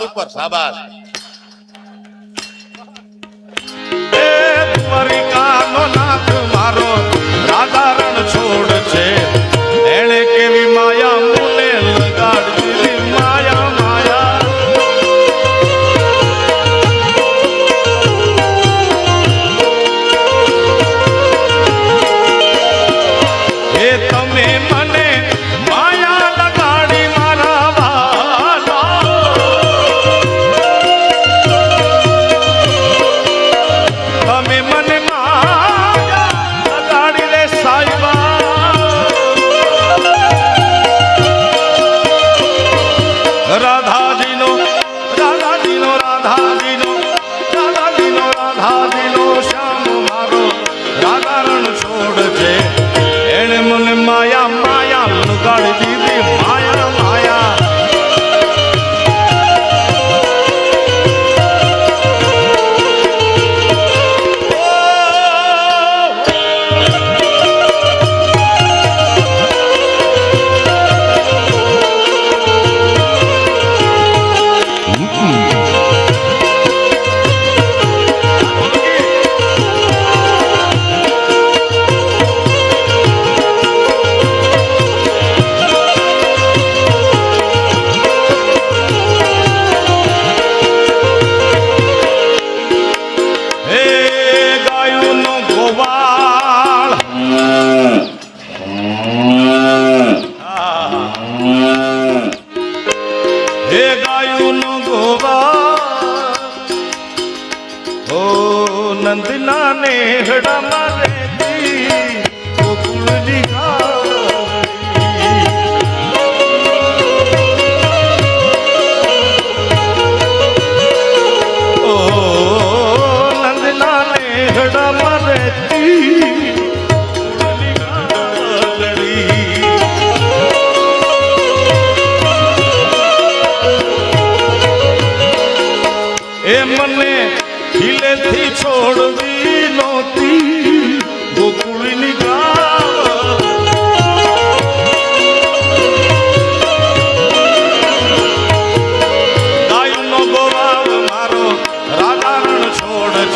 মাধবকর সাবাস। garibi હે ગાયું નું ગોવા. ઓ નંદના ને હડા મારે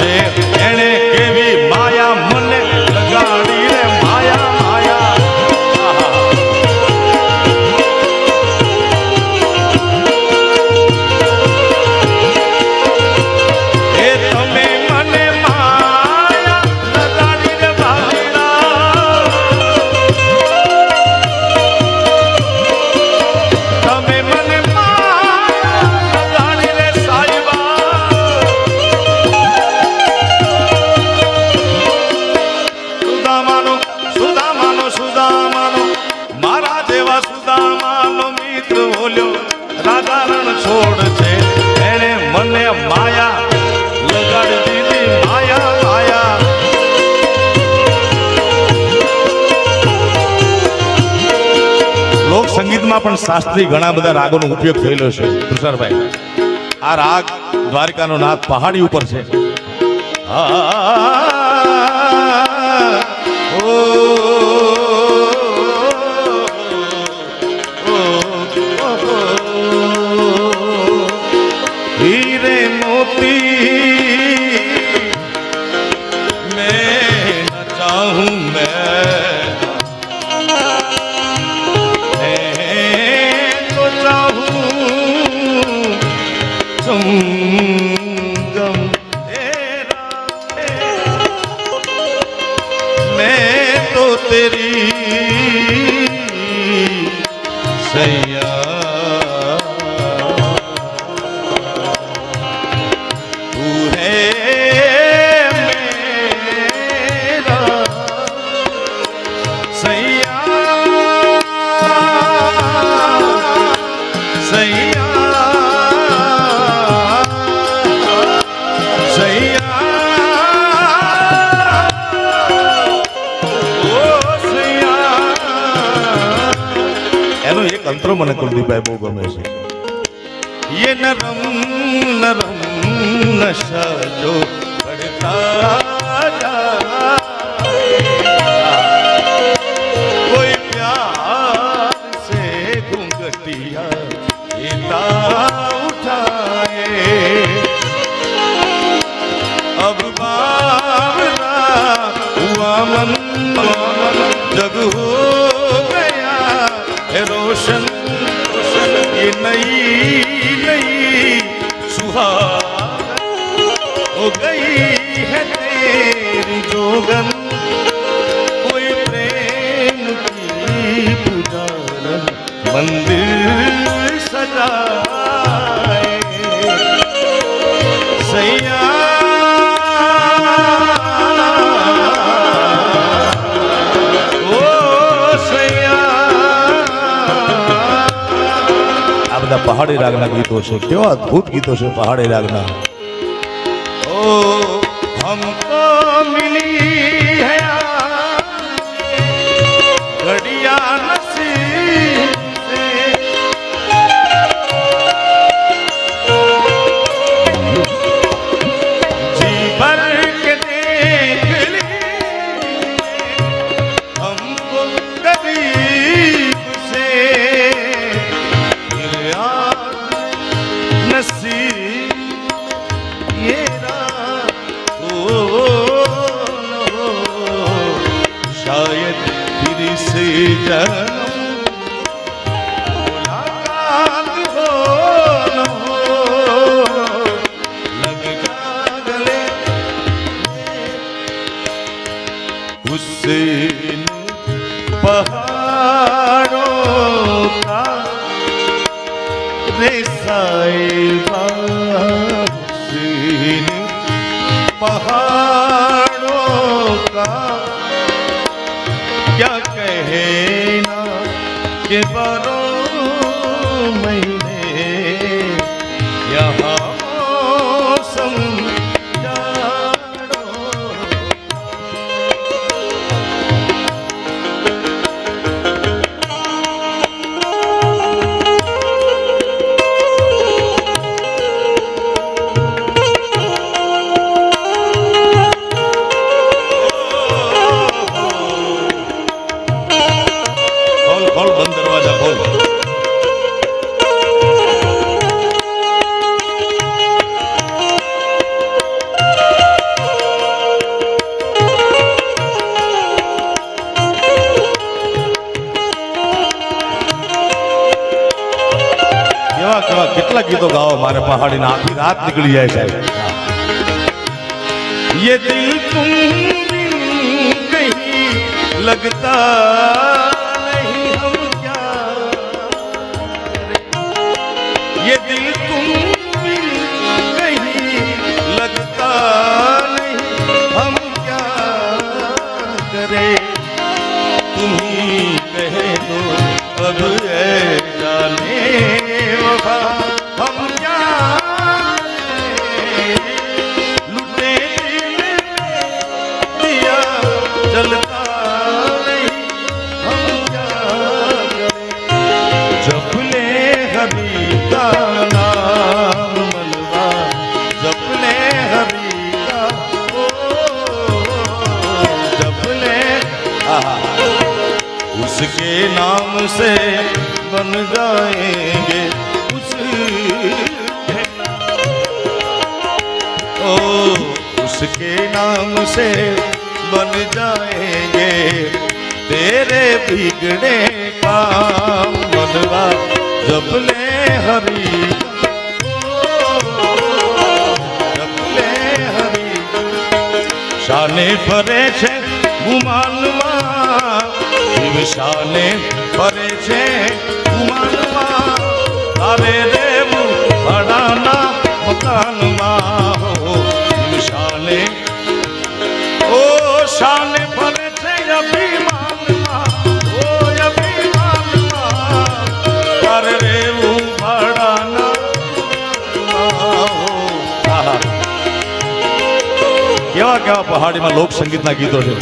Yeah. ગીતમાં પણ શાસ્ત્રી ઘણા બધા રાગો નો ઉપયોગ થયેલો છે. તુષારભાઈ, આ રાગ દ્વારિકાનો નાથ પહાડી ઉપર છે. હા. দেরি એનું એક અંતરો મને કુલદીપભાઈ બહુ ગમે છે. યે નરમ નરમ નશજો પડતા જા કોઈ પ્યાર સે ઘૂંઘટિયા ઈતા ઉઠાએ अब बावरा हुआ मन जग नई नई सुहाग हो गई है तेरी जोगन બધા પહાડી રાગના ગીતો છે. કેવા અદભુત ગીતો છે પહાડી રાગના. ઓ હમકો મિલી যে বড় કેવા કેવા કેટલા ગીતો ગાઓ, મારે પહાડી ના આખી રાત નીકળી જાય સાહેબ યે દિલ તું કહી લગતા નહીં લગતા નહીં હમ ક્યા? કરે તુમ કહે તો અબ से बन जाएंगे उसके ओ उसके नाम से बन जाएंगे तेरे बिगड़े काम मनवा जब ले हरी जब ले हरी શાને ફરે છે ગુમાનમાં શિવ શાને ફરે છે તારે રેવું ભાડાના મકાનમાં. શાને. ઓ શાને ફરે છે કેવા કેવા પહાડીમાં લોક સંગીતના ગીતો છે.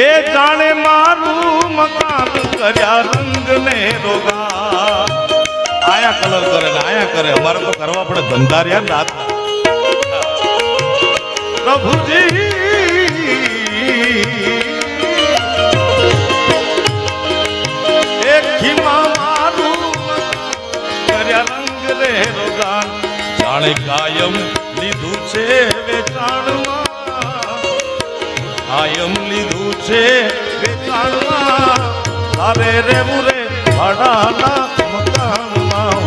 એ જાણે મારું મકાન કર્યા રંગ ને રોગા. આયા કલર કરે ને આયા કરે. અમારે તો કરવા પડે ધંધારિયા રાત પ્રભુજી! જાણે કાયમ લીધું છે વેચાણમાં. કાયમ લીધું છે તારે રેવું રે ભાડાના મકાનમાં.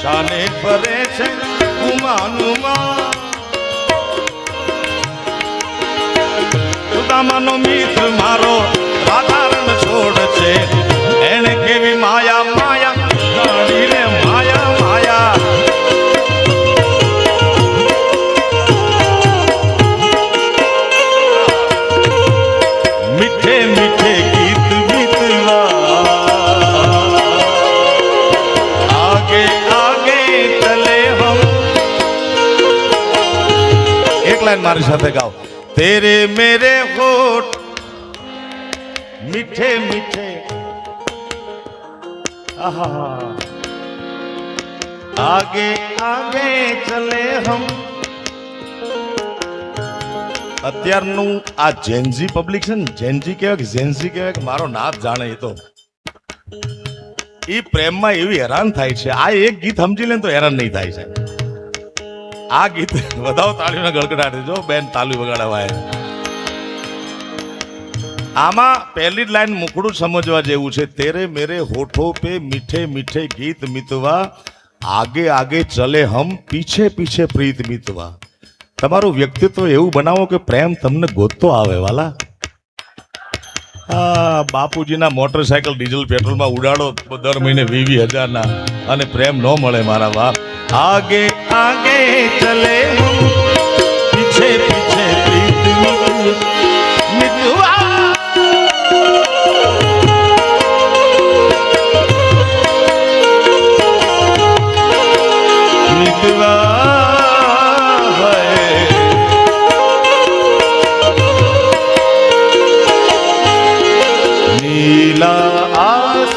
શાને ફરે છે ગુમાનુમાં સુદામાનો મિત્ર મારો સાધારણ છોડ છે મારી સાથે ગાઓ તેરે મેરે હોઠ મીઠે મીઠે. આગે આગે ચલે હમ. અત્યારનું આ જેનજી પબ્લિક છે ને જેનજી કહેવાય કે જેનજી કહેવાય કે મારો નાથ જાણે એ તો. એ પ્રેમમાં એવી હેરાન થાય છે. આ એક ગીત સમજી લે તો હેરાન નહીં થાય છે આ ગીત વધાવ તાળીઓના ગળગડાટ જો બેન તાળી વગાડવાય. આમાં પહેલી લાઈન મુકડું સમજવા જેવું છે. તેરે મેરે હોઠો પે મીઠે મીઠે ગીત મિતવા. આગે આગે ચલે હમ, પીછે પીછે પ્રીત મિતવા. તમારું વ્યક્તિત્વ એવું બનાવો કે પ્રેમ તમને ગોતતો આવે, વાલા. આ બાપુજીના મોટરસાયકલ ડીઝલ પેટ્રોલમાં ઉડાડો દર મહિને વી વી હજારના. અને પ્રેમ ન મળે મારા બાપ હમ પીછે પીછે પ્રીત મિત- મિતવા મિતવા હૈ નીલા આસ